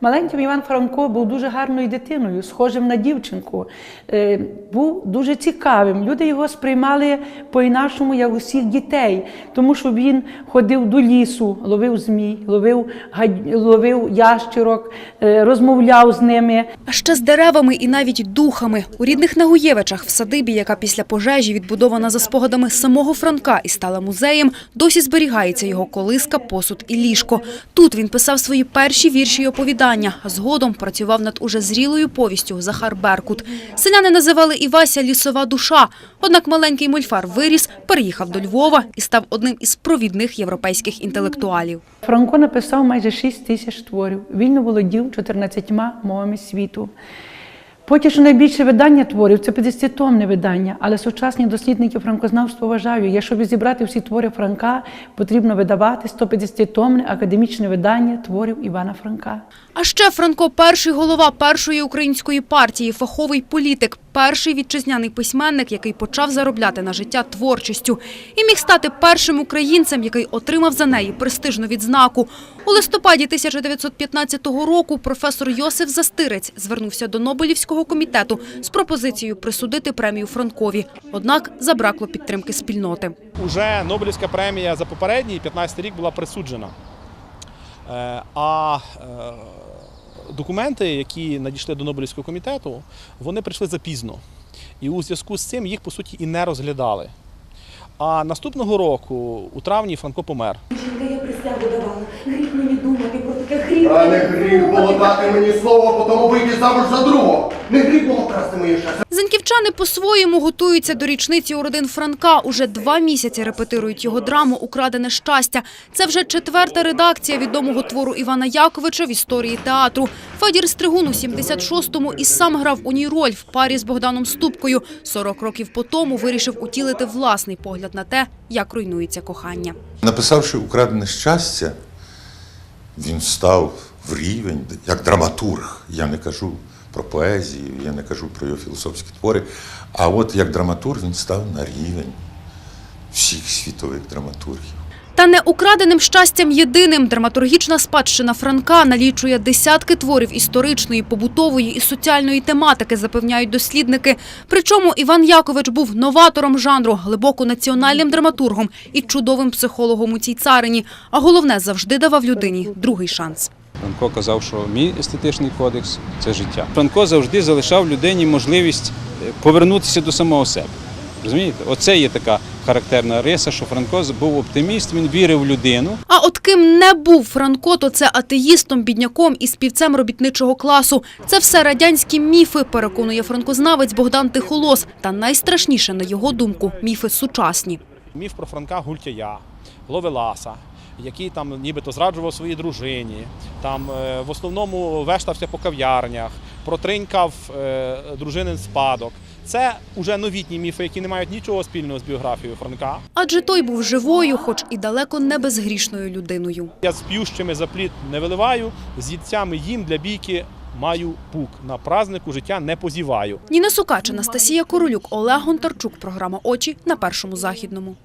Маленький Іван Франко був дуже гарною дитиною, схожим на дівчинку. Е, Був дуже цікавим. Люди його сприймали по-інакшому, як усіх дітей, тому що він ходив до лісу, ловив змій, ловив, ловив ящерок, е, розмовляв з ними. А ще з деревами і навіть духами. У рідних Нагуєвичах в садибі, яка після пожежі відбудована за спогадами самого Франка і стала музеєм, досі зберігається його колиска, посуд і ліжко. Тут він писав свої перші вірші й оповідання, а згодом працював над уже зрілою повістю Захар Беркут. Селяни називали Івася лісова душа. Однак маленький мульфар виріс, переїхав до Львова і став одним із провідних європейських інтелектуалів. Франко написав майже 6 тисяч творів. Вільно володів 14 мовами світу. Поки що найбільше видання творів це 50-томне видання, але сучасні дослідники франкознавства вважають, якщо б зібрати всі твори Франка, потрібно видавати 150-томне академічне видання творів Івана Франка. А ще Франко – перший голова першої української партії, фаховий політик, перший вітчизняний письменник, який почав заробляти на життя творчістю. І міг стати першим українцем, який отримав за неї престижну відзнаку. У листопаді 1915 року професор Йосиф Застирець звернувся до Нобелівського комітету з пропозицією присудити премію Франкові. Однак забракло підтримки спільноти. Уже Нобелівська премія за попередній 15 рік була присуджена. Е, А е, документи, які надійшли до Нобелівського комітету, вони прийшли запізно. І у зв'язку з цим їх по суті і не розглядали. А наступного року, у травні, Франко помер. Жінка, я присягу давала. Гріх мені думати про таке гріх. А не гріх було дати мені слово, потім вийти замуж за другого. Не гріх було красти моє щастя. Зеньківчани по-своєму готуються до річниці у родин Франка. Уже два місяці репетирують його драму «Украдене щастя». Це вже четверта редакція відомого твору Івана Яковича в історії театру. Федір Стригун у 76-му і сам грав у ній роль в парі з Богданом Ступкою. 40 років по тому вирішив утілити власний погляд на те, як руйнується кохання. Написавши украдене щастя, він став в рівень як драматург. Я не кажу про поезію, я не кажу про його філософські твори. А от як драматург він став на рівень всіх світових драматургів. Та не украденим щастям єдиним драматургічна спадщина Франка налічує десятки творів історичної, побутової і соціальної тематики, запевняють дослідники. Причому Іван Якович був новатором жанру, глибоко національним драматургом і чудовим психологом у цій царині. А головне, завжди давав людині другий шанс. Франко казав, що мій естетичний кодекс це життя. Франко завжди залишав людині можливість е, повернутися до самого себе. Розумієте? Оце є така характерна риса, що Франко був оптиміст, він вірив в людину. А от ким не був Франко, то це атеїстом, бідняком і співцем робітничого класу. Це все радянські міфи, переконує франкознавець Богдан Тихолос. Та найстрашніше, на його думку, міфи сучасні. Міф про Франка Гультяя, Ловеласа, який там нібито зраджував своїй дружині, там е, в основному вештався по кав'ярнях, протринькав е, дружинин спадок. Це вже новітні міфи, які не мають нічого спільного з біографією Франка. Адже той був живою, хоч і далеко не безгрішною людиною. Я з п'ющими за пліт не виливаю, з їдцями їм для бійки маю пук. На празнику життя не позіваю. Ніна Сукач, Анастасія Королюк, Олег Гонтарчук. Програма «Очі» на Першому Західному.